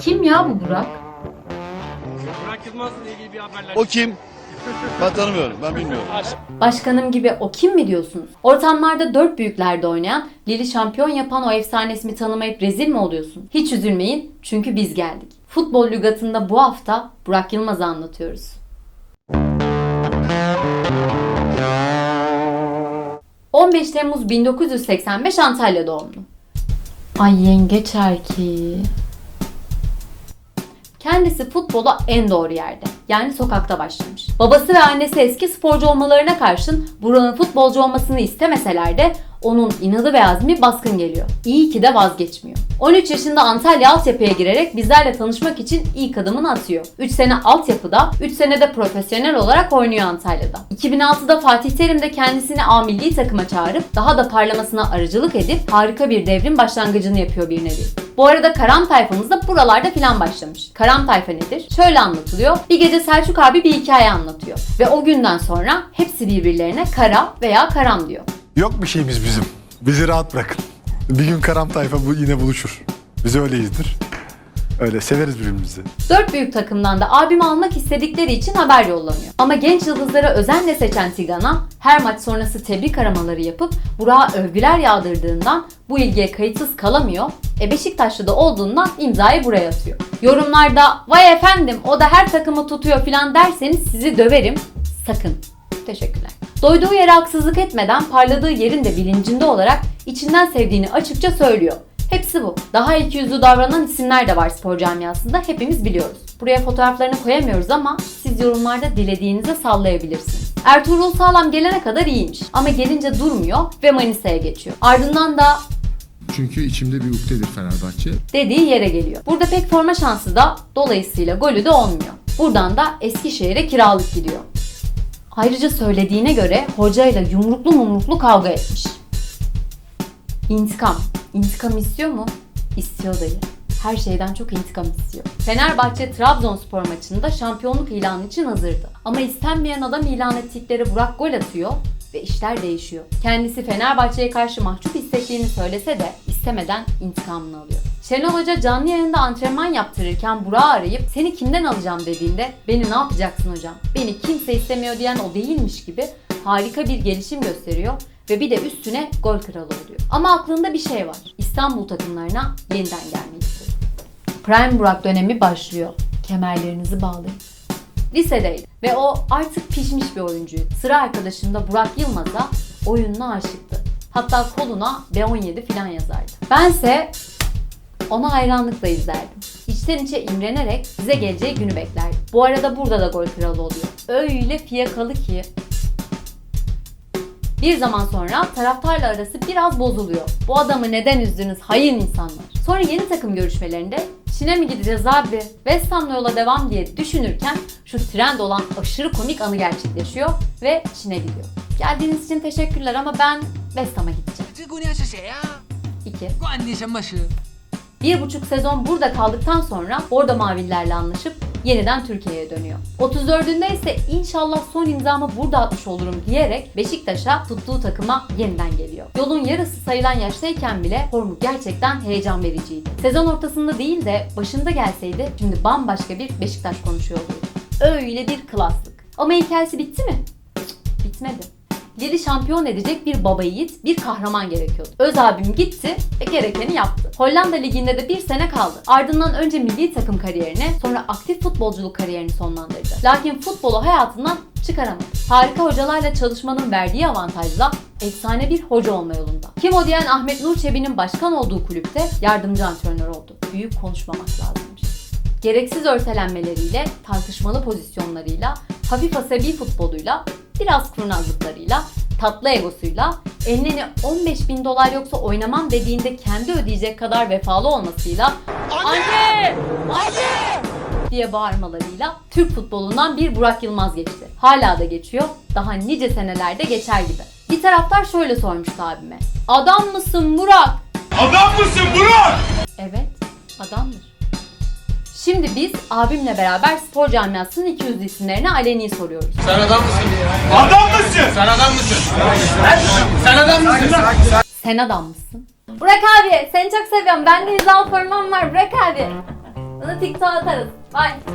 Kim ya bu Burak? Burak Yılmaz'la ilgili bir haberler. O kim? Ben tanımıyorum. Ben bilmiyorum. Başkanım gibi o kim mi diyorsunuz? Ortamlarda dört büyüklerde oynayan, Lili şampiyon yapan o efsane ismi tanımayıp rezil mi oluyorsun? Hiç üzülmeyin çünkü biz geldik. Futbol lügatında bu hafta Burak Yılmaz'ı anlatıyoruz. ...15 Temmuz 1985 Antalya doğumlu. Ay yengeç erkeği. Kendisi futbola en doğru yerde. Yani sokakta başlamış. Babası ve annesi eski sporcu olmalarına karşın Burak'ın futbolcu olmasını istemeseler de onun inadı ve azmi baskın geliyor. İyi ki de vazgeçmiyor. 13 yaşında Antalya altyapıya girerek bizlerle tanışmak için ilk adımını atıyor. 3 sene altyapıda, 3 sene de profesyonel olarak oynuyor Antalya'da. 2006'da Fatih Terim de kendisini A milli takıma çağırıp daha da parlamasına aracılık edip harika bir devrim başlangıcını yapıyor bir nevi. Bu arada Karam tayfamız da buralarda filan başlamış. Karam tayfa nedir? Şöyle anlatılıyor. Bir gece Selçuk abi bir hikaye anlatıyor. Ve o günden sonra hepsi birbirlerine Kara veya Karam diyor. Yok bir şeyimiz bizim. Bizi rahat bırakın. Bir gün Karam tayfa bu yine buluşur. Biz öyleyizdir. Öyle severiz birbirimizi. Dört büyük takımdan da abimi almak istedikleri için haber yollanıyor. Ama genç yıldızları özenle seçen Tigana her maç sonrası tebrik aramaları yapıp Burak'a övgüler yağdırdığından bu ilgiye kayıtsız kalamıyor. E Beşiktaşlı da olduğundan imzayı buraya atıyor. Yorumlarda vay efendim o da her takımı tutuyor filan derseniz sizi döverim. Sakın. Teşekkürler. Doyduğu yere haksızlık etmeden parladığı yerin de bilincinde olarak içinden sevdiğini açıkça söylüyor. Hepsi bu. Daha ikiyüzlü davranan isimler de var spor camiasında hepimiz biliyoruz. Buraya fotoğraflarını koyamıyoruz ama siz yorumlarda dilediğinize sallayabilirsiniz. Ertuğrul Sağlam gelene kadar iyiymiş ama gelince durmuyor ve Manisa'ya geçiyor. Ardından da Çünkü içimde bir ukdedir Fenerbahçe. dediği yere geliyor. Burada pek forma şansı da dolayısıyla golü de olmuyor. Buradan da Eskişehir'e kiralık gidiyor. Ayrıca söylediğine göre hocayla yumruklu mumruklu kavga etmiş. İntikam. İntikam istiyor mu? İstiyor dayı. Her şeyden çok intikam istiyor. Fenerbahçe Trabzonspor maçında şampiyonluk ilanı için hazırdı. Ama istenmeyen adam ilan ettikleri Burak gol atıyor ve işler değişiyor. Kendisi Fenerbahçe'ye karşı mahcup hissettiğini söylese de istemeden intikamını alıyor. Şenol Hoca canlı yayında antrenman yaptırırken Burak'ı arayıp seni kimden alacağım dediğinde beni ne yapacaksın hocam? Beni kimse istemiyor diyen o değilmiş gibi harika bir gelişim gösteriyor ve bir de üstüne gol kralı oluyor. Ama aklında bir şey var. İstanbul takımlarına yeniden gelmek. Prime Burak dönemi başlıyor. Kemerlerinizi bağlayın. Lisedeydi ve o artık pişmiş bir oyuncuydu. Sıra arkadaşında Burak Yılmaz'a oyununa aşıktı. Hatta koluna B17 falan yazardı. Bense ona hayranlıkla izlerdim. İçten içe imrenerek bize geleceği günü beklerdim. Bu arada burada da gol kralı oluyor. Öyle fiyakalı ki bir zaman sonra taraftarla arası biraz bozuluyor. Bu adamı neden üzdünüz hain insanlar? Sonra yeni takım görüşmelerinde Çin'e mi gideceğiz abi? West Ham'la yola devam diye düşünürken şu trend olan aşırı komik anı gerçekleşiyor ve Çin'e gidiyor. Geldiğiniz için teşekkürler ama ben West Ham'a gideceğim. 2. Bir buçuk sezon burada kaldıktan sonra Bordo Mavililerle anlaşıp yeniden Türkiye'ye dönüyor. 34'ünde ise inşallah son imzamı burada atmış olurum diyerek Beşiktaş'a tuttuğu takıma yeniden geliyor. Yolun yarısı sayılan yaştayken bile formu gerçekten heyecan vericiydi. Sezon ortasında değil de başında gelseydi şimdi bambaşka bir Beşiktaş konuşuyor olurdu. Öyle bir klaslık. Ama hikayesi bitti mi? Bitmedi. Lili şampiyon edecek bir baba yiğit, bir kahraman gerekiyordu. Öz abim gitti ve gerekeni yaptı. Hollanda liginde de bir sene kaldı. Ardından önce milli takım kariyerini, sonra aktif futbolculuk kariyerini sonlandırdı. Lakin futbolu hayatından çıkaramadı. Harika hocalarla çalışmanın verdiği avantajla efsane bir hoca olma yolunda. Kim o diyen Ahmet Nur Çebi'nin başkan olduğu kulüpte yardımcı antrenör oldu. Büyük konuşmamak lazımmış gereksiz örtelenmeleriyle, tartışmalı pozisyonlarıyla, hafif asabi futboluyla, biraz kurnazlıklarıyla, tatlı egosuyla, eline 15 bin dolar yoksa oynamam dediğinde kendi ödeyecek kadar vefalı olmasıyla Anne! Anne! diye bağırmalarıyla Türk futbolundan bir Burak Yılmaz geçti. Hala da geçiyor, daha nice senelerde geçer gibi. Bir taraftar şöyle sormuştu abime. Adam mısın Burak? Adam mısın Burak? Evet, adamdır. Şimdi biz abimle beraber spor camiasının 200 isimlerine aleni soruyoruz. Sen adam mısın? Adam mısın? Sen adam mısın? Sen adam mısın? Sen adam mısın? Burak abi seni çok seviyorum. Ben de imzalı formam var Burak abi. Bunu TikTok'a atarız. Bye.